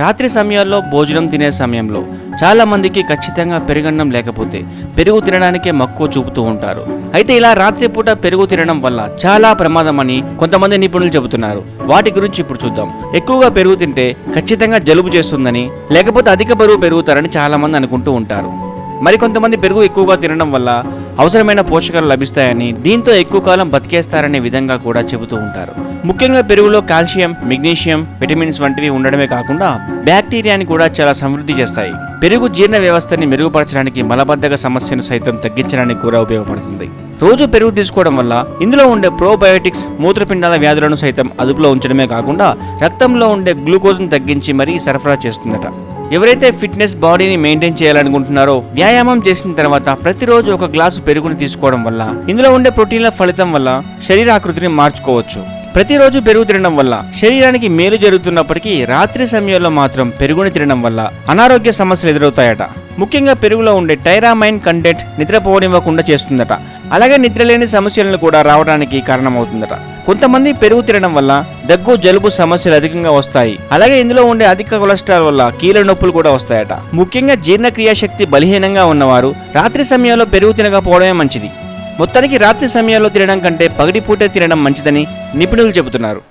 రాత్రి సమయాల్లో భోజనం తినే సమయంలో చాలామందికి ఖచ్చితంగా పెరుగన్నం లేకపోతే పెరుగు తినడానికే మక్కువ చూపుతూ ఉంటారు. అయితే ఇలా రాత్రిపూట పెరుగు తినడం వల్ల చాలా ప్రమాదం అని కొంతమంది నిపుణులు చెబుతున్నారు. వాటి గురించి ఇప్పుడు చూద్దాం. ఎక్కువగా పెరుగు తింటే ఖచ్చితంగా జలుబు చేస్తుందని లేకపోతే అధిక బరువు పెరుగుతారని చాలామంది అనుకుంటూ ఉంటారు. మరికొంతమంది పెరుగు ఎక్కువగా తినడం వల్ల అవసరమైన పోషకాలు లభిస్తాయని దీంతో ఎక్కువ కాలం బతికేస్తారనే విధంగా కూడా చెబుతూ ఉంటారు. ముఖ్యంగా పెరుగులో కాల్షియం మెగ్నీషియం విటమిన్స్ వంటివి ఉండడమే కాకుండా బ్యాక్టీరియాని కూడా చాలా సమృద్ధి చేస్తాయి. పెరుగు జీర్ణ వ్యవస్థని మెరుగుపరచడానికి మలబద్ధక సమస్యను సైతం తగ్గించడానికి కూడా ఉపయోగపడుతుంది. రోజు పెరుగు తీసుకోవడం వల్ల ఇందులో ఉండే ప్రోబయోటిక్స్ మూత్రపిండాల వ్యాధులను సైతం అదుపులో ఉంచడమే కాకుండా రక్తంలో ఉండే గ్లూకోజ్ను తగ్గించి మరీ సరఫరా చేస్తుందట. ఎవరైతే ఫిట్నెస్ బాడీని మెయింటైన్ చేయాలనుకుంటున్నారో వ్యాయామం చేసిన తర్వాత ప్రతిరోజు ఒక గ్లాసు పెరుగుని తీసుకోవడం వల్ల ఇందులో ఉండే ప్రోటీన్ల ఫలితం వల్ల శరీర ఆకృతిని మార్చుకోవచ్చు. ప్రతిరోజు పెరుగు తినడం వల్ల శరీరానికి మేలు జరుగుతున్నప్పటికీ రాత్రి సమయంలో మాత్రం పెరుగుని తినడం వల్ల అనారోగ్య సమస్యలు ఎదురవుతాయట. ముఖ్యంగా పెరుగులో ఉండే టైరామైన్ కంటెంట్ నిద్రపోనివ్వకుండా చేస్తుందట. అలాగే నిద్రలేని సమస్యలను కూడా రావడానికి కారణమవుతుందట. కొంతమంది పెరుగు తినడం వల్ల దగ్గు జలుబు సమస్యలు అధికంగా వస్తాయి. అలాగే ఇందులో ఉండే అధిక కొలెస్ట్రాల్ వల్ల కీళ్ళ నొప్పులు కూడా వస్తాయట. ముఖ్యంగా జీర్ణక్రియ శక్తి బలహీనంగా ఉన్నవారు రాత్రి సమయంలో పెరుగు తినకపోవడమే మంచిది. మొత్తానికి రాత్రి సమయాల్లో తినడం కంటే పగటిపూటే తినడం మంచిదని నిపుణులు చెబుతున్నారు.